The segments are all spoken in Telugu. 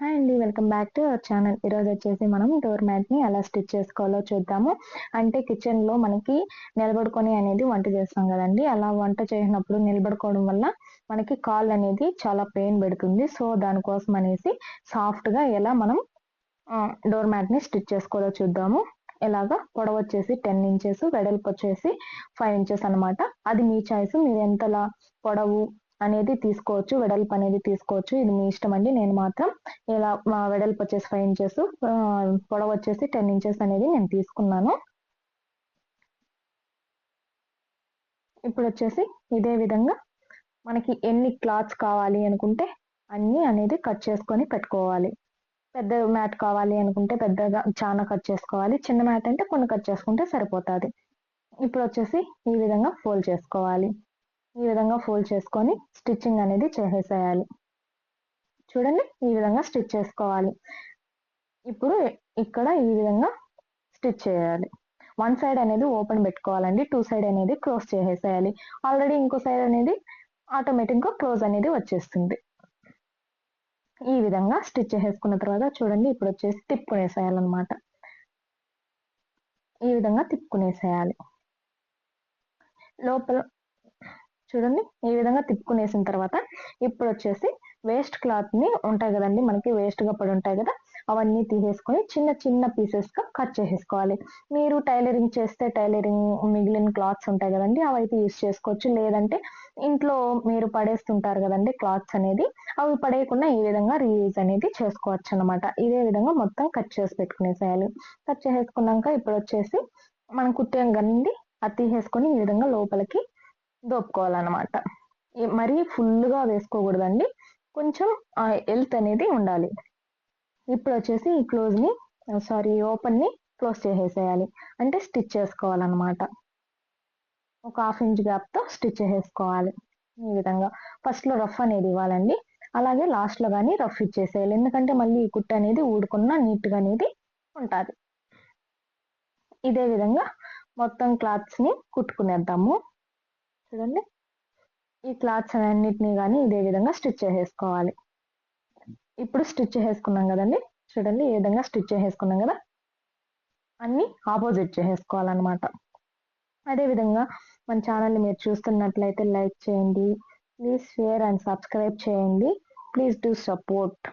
హాయ్ అండి welcome back to our channel. ఈరోజు వచ్చేసి మనం డోర్ మ్యాట్ని ఎలా స్టిచ్ చేసుకోవాలో చూద్దాము. అంటే కిచెన్లో మనకి నిలబడుకొని అనేది వంట చేస్తాం కదండి. అలా వంట చేసినప్పుడు నిలబడుకోవడం వల్ల మనకి కాల్ అనేది చాలా పెయిన్ పెడుతుంది. సో దానికోసం అనేసి సాఫ్ట్గా ఎలా మనం డోర్ మ్యాట్ని స్టిచ్ చేసుకోవాలో చూద్దాము. ఎలాగా? పొడవు వచ్చేసి టెన్ ఇంచెస్ వెడల్పు వచ్చేసి ఫైవ్ ఇంచెస్ అనమాట అది మీ చాయిస్. మీరు ఎంతలా పొడవు అనేది తీసుకోవచ్చు వెడల్పు అనేది తీసుకోవచ్చు. ఇది మీ ఇష్టం అండి. నేను మాత్రం ఇలా మా వెడల్పు వచ్చేసి ఫైవ్ ఇంచెస్ పొడవు వచ్చేసి టెన్ ఇంచెస్ అనేది నేను తీసుకున్నాను. ఇప్పుడు వచ్చేసి ఇదే విధంగా మనకి ఎన్ని క్లాత్స్ కావాలి అనుకుంటే అన్ని అనేది కట్ చేసుకొని పెట్టుకోవాలి. పెద్ద మ్యాట్ కావాలి అనుకుంటే పెద్దగా చాలా కట్ చేసుకోవాలి. చిన్న మ్యాట్ అంటే కొన్ని కట్ చేసుకుంటే సరిపోతుంది. ఇప్పుడు వచ్చేసి ఈ విధంగా ఫోల్డ్ చేసుకోవాలి. ఈ విధంగా ఫోల్డ్ చేసుకొని స్టిచ్చింగ్ అనేది చేసేసేయాలి. చూడండి ఈ విధంగా స్టిచ్ చేసుకోవాలి. ఇప్పుడు ఇక్కడ ఈ విధంగా స్టిచ్ చేయాలి. వన్ సైడ్ అనేది ఓపెన్ పెట్టుకోవాలండి టూ సైడ్ అనేది క్లోజ్ చేసేసేయాలి. ఆల్రెడీ ఇంకో సైడ్ అనేది ఆటోమేటిక్గా క్లోజ్ అనేది వచ్చేస్తుంది. ఈ విధంగా స్టిచ్ చేసుకున్న తర్వాత చూడండి ఇప్పుడు వచ్చేసి తిప్పుకునేసేయాలన్నమాట. ఈ విధంగా తిప్పుకునేసేయాలి. లోపల చూడండి ఈ విధంగా తిప్పుకునేసిన తర్వాత ఇప్పుడు వచ్చేసి వేస్ట్ క్లాత్ని ఉంటాయి కదండి మనకి వేస్ట్గా పడి ఉంటాయి కదా అవన్నీ తీసేసుకొని చిన్న చిన్న పీసెస్గా కట్ చేసేసుకోవాలి. మీరు టైలరింగ్ చేస్తే టైలరింగ్ మిగిలిన క్లాత్స్ ఉంటాయి కదండి అవైతే యూస్ చేసుకోవచ్చు. లేదంటే ఇంట్లో మీరు పడేస్తుంటారు కదండి క్లాత్స్ అనేది అవి పడేయకుండా ఈ విధంగా రీయూజ్ అనేది చేసుకోవచ్చు అనమాట ఇదే విధంగా మొత్తం కట్ చేసి పెట్టుకునేసేయాలి. కట్ చేసేసుకున్నాక ఇప్పుడు వచ్చేసి మనం కుట్టే కదండి అది తీసేసుకొని ఈ విధంగా లోపలికి దోపుకోవాలన్నమాట మరీ ఫుల్గా వేసుకోకూడదండి. కొంచెం హెల్త్ అనేది ఉండాలి. ఇప్పుడు వచ్చేసి ఈ క్లోజ్ని సారీ ఓపెన్ని క్లోజ్ చేసేసేయాలి. అంటే స్టిచ్ చేసుకోవాలన్నమాట. ఒక హాఫ్ ఇంచ్ గ్యాప్తో స్టిచ్ చేసేసుకోవాలి. ఈ విధంగా. ఫస్ట్లో రఫ్ అనేది ఇవ్వాలండి. అలాగే లాస్ట్లో కానీ రఫ్ ఇచ్చేసేయాలి. ఎందుకంటే మళ్ళీ ఈ కుట్ట అనేది ఊడుకున్న నీట్గా అనేది ఉంటుంది. ఇదే విధంగా మొత్తం క్లాత్స్ని కుట్టుకునేద్దాము. చూడండి. ఈ క్లాత్స్ అన్నిటినీ కానీ ఇదే విధంగా స్టిచ్ చేసేసుకోవాలి. ఇప్పుడు స్టిచ్ చేసేసుకున్నాం కదండి. చూడండి ఏ విధంగా స్టిచ్ చేసేసుకున్నాం కదా. అన్ని ఆపోజిట్ చేసేసుకోవాలన్నమాట. అదేవిధంగా మన ఛానల్ని మీరు చూస్తున్నట్లయితే లైక్ చేయండి. ప్లీజ్ షేర్ అండ్ సబ్స్క్రైబ్ చేయండి. Please do support.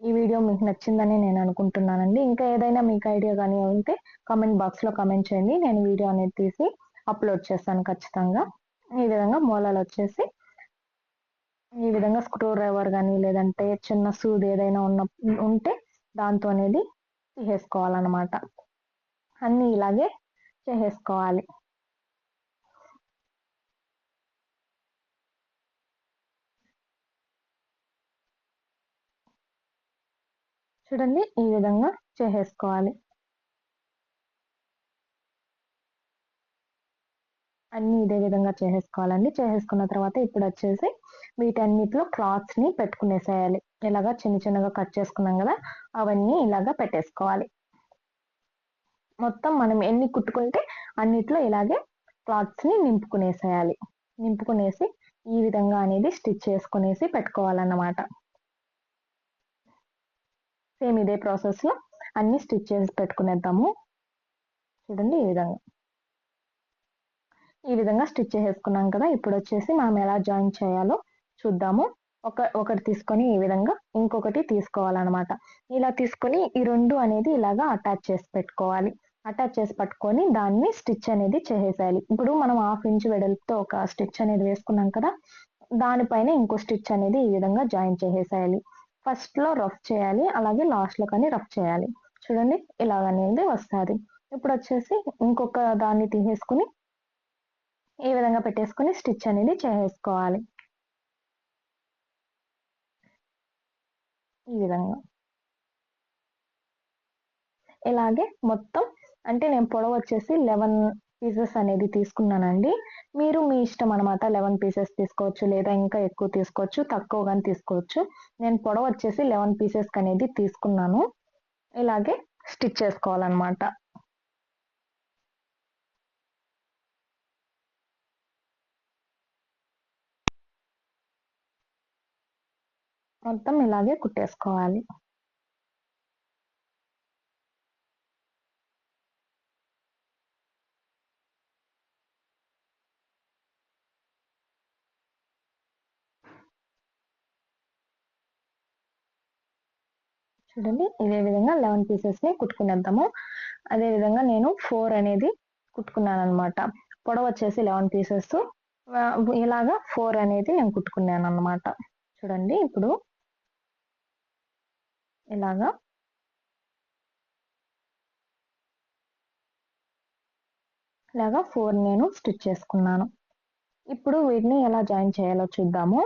ఈ వీడియో మీకు నచ్చిందని నేను అనుకుంటున్నానండి. ఇంకా ఏదైనా మీకు ఐడియా కానీ ఉంటే కామెంట్ బాక్స్లో కామెంట్ చేయండి. నేను వీడియో అనేది తీసి అప్లోడ్ చేస్తాను ఖచ్చితంగా. ఈ విధంగా మూలాలు వచ్చేసి ఈ విధంగా స్క్రూ డ్రైవర్ కానీ లేదంటే చిన్న సూది ఏదైనా ఉన్న ఉంటే దాంతో అనేది తీసేసుకోవాలన్నమాట. అన్నీ ఇలాగే చేసేసుకోవాలి. చూడండి ఈ విధంగా చేసేసుకోవాలి. అన్ని ఇదే విధంగా చేసేసుకోవాలండి. చేసేసుకున్న తర్వాత ఇప్పుడు వచ్చేసి వీటన్నిటిలో క్లాత్స్ని పెట్టుకునేసేయాలి. ఇలాగా చిన్న చిన్నగా కట్ చేసుకున్నాం కదా అవన్నీ ఇలాగా పెట్టేసుకోవాలి. మొత్తం మనం ఎన్ని కుట్టుకుంటే అన్నిట్లో ఇలాగే క్లాత్స్ని నింపుకునేసేయాలి. నింపుకునేసి ఈ విధంగా అనేది స్టిచ్ చేసుకునేసి పెట్టుకోవాలన్నమాట. సేమ్ ఇదే ప్రాసెస్లో అన్ని స్టిచ్ చేసి పెట్టుకునేద్దాము. చూడండి ఈ విధంగా. ఈ విధంగా స్టిచ్ చేసేసుకున్నాం కదా. ఇప్పుడు వచ్చేసి మనం ఎలా జాయిన్ చేయాలో చూద్దాము. ఒక ఒకటి తీసుకొని ఈ విధంగా ఇంకొకటి తీసుకోవాలన్నమాట. ఇలా తీసుకొని ఈ రెండు అనేది ఇలాగా అటాచ్ చేసి పెట్టుకోవాలి. అటాచ్ చేసి పట్టుకొని దాన్ని స్టిచ్ అనేది చేసేయాలి ఇప్పుడు మనం హాఫ్ ఇంచ్ వెడల్పుతో ఒక స్టిచ్ అనేది వేసుకున్నాం కదా. దానిపైన ఇంకో స్టిచ్ అనేది ఈ విధంగా జాయిన్ చేసేసేయాలి. ఫస్ట్లో రఫ్ చేయాలి. అలాగే లాస్ట్లో కానీ రఫ్ చేయాలి. చూడండి ఇలాగనేది వస్తుంది. ఇప్పుడు వచ్చేసి ఇంకొక దాన్ని తీసేసుకుని ఈ విధంగా పెట్టేసుకొని స్టిచ్ అనేది చేసుకోవాలి. ఈ విధంగా. ఇలాగే మొత్తం అంటే నేను పొడవు వచ్చేసి లెవెన్ పీసెస్ అనేది తీసుకున్నానండి. మీరు మీ ఇష్టం అనమాట లెవెన్ పీసెస్ తీసుకోవచ్చు లేదా ఇంకా ఎక్కువ తీసుకోవచ్చు తక్కువ కానీ తీసుకోవచ్చు. నేను పొడవు వచ్చేసి లెవెన్ పీసెస్ అనేది తీసుకున్నాను. ఇలాగే స్టిచ్ చేసుకోవాలన్నమాట. మొత్తం ఇలాగే కుట్టేసుకోవాలి. చూడండి ఇదే విధంగా లెవెన్ పీసెస్ని కుట్టుకునేద్దాము. అదే విధంగా నేను ఫోర్ అనేది కుట్టుకున్నాను అనమాట పొడవు వచ్చేసి లెవెన్ పీసెస్. ఇలాగా ఫోర్ అనేది నేను కుట్టుకున్నాను అనమాట చూడండి ఇప్పుడు ఇలాగా ఇలాగా ఫోర్ నేను స్టిచ్ చేసుకున్నాను. ఇప్పుడు వీటిని ఎలా జాయిన్ చేయాలో చూద్దాము.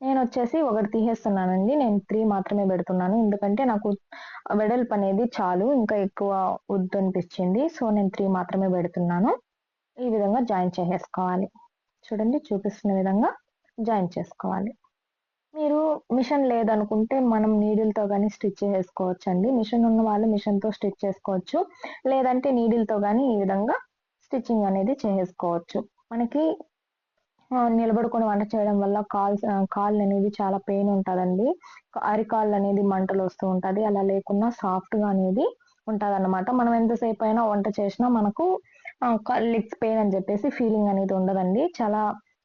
నేను వచ్చేసి ఒకటి తీసేస్తున్నానండి. నేను త్రీ మాత్రమే పెడుతున్నాను. ఎందుకంటే నాకు వెడల్పు అనేది చాలు. ఇంకా ఎక్కువ వద్దు అనిపించింది. సో నేను త్రీ మాత్రమే పెడుతున్నాను. ఈ విధంగా జాయిన్ చేసేసుకోవాలి. చూడండి చూపిస్తున్న విధంగా జాయిన్ చేసుకోవాలి. మీరు మిషన్ లేదనుకుంటే మనం నీడిల్తో కానీ స్టిచ్ చేసుకోవచ్చు అండి మిషన్ ఉన్న వాళ్ళు మిషన్తో స్టిచ్ చేసుకోవచ్చు. లేదంటే నీడిల్తో కానీ ఈ విధంగా స్టిచ్చింగ్ అనేది చేసుకోవచ్చు. మనకి నిలబడుకొని వంట చేయడం వల్ల కాల్ కాళ్ళు అనేది చాలా పెయిన్ ఉంటుందండి. అరికాళ్ళు అనేది మంటలు వస్తూ ఉంటుంది. అలా లేకుండా సాఫ్ట్గా అనేది ఉంటుంది అన్నమాట మనం ఎంతసేపు అయినా వంట చేసినా మనకు లెగ్స్ పెయిన్ అని చెప్పేసి ఫీలింగ్ అనేది ఉండదండి. చాలా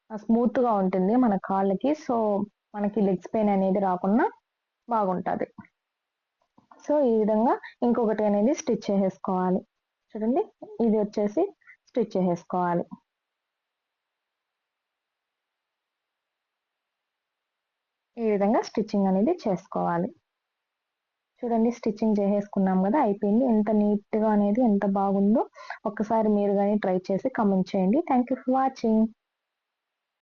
స్మూత్గా ఉంటుంది మన కాళ్ళకి. సో మనకి లెగ్స్ పెయిన్ అనేది రాకుండా బాగుంటుంది. సో ఈ విధంగా ఇంకొకటి అనేది స్టిచ్ చేసేసుకోవాలి. చూడండి ఇది వచ్చేసి స్టిచ్ చేసేసుకోవాలి. ఈ విధంగా స్టిచ్చింగ్ అనేది చేసుకోవాలి. చూడండి స్టిచ్చింగ్ చేసేసుకున్నాం కదా అయిపోయింది. ఎంత నీట్గా అనేది ఎంత బాగుందో ఒక్కసారి మీరు కానీ ట్రై చేసి కమెంట్ చేయండి. Thank you for watching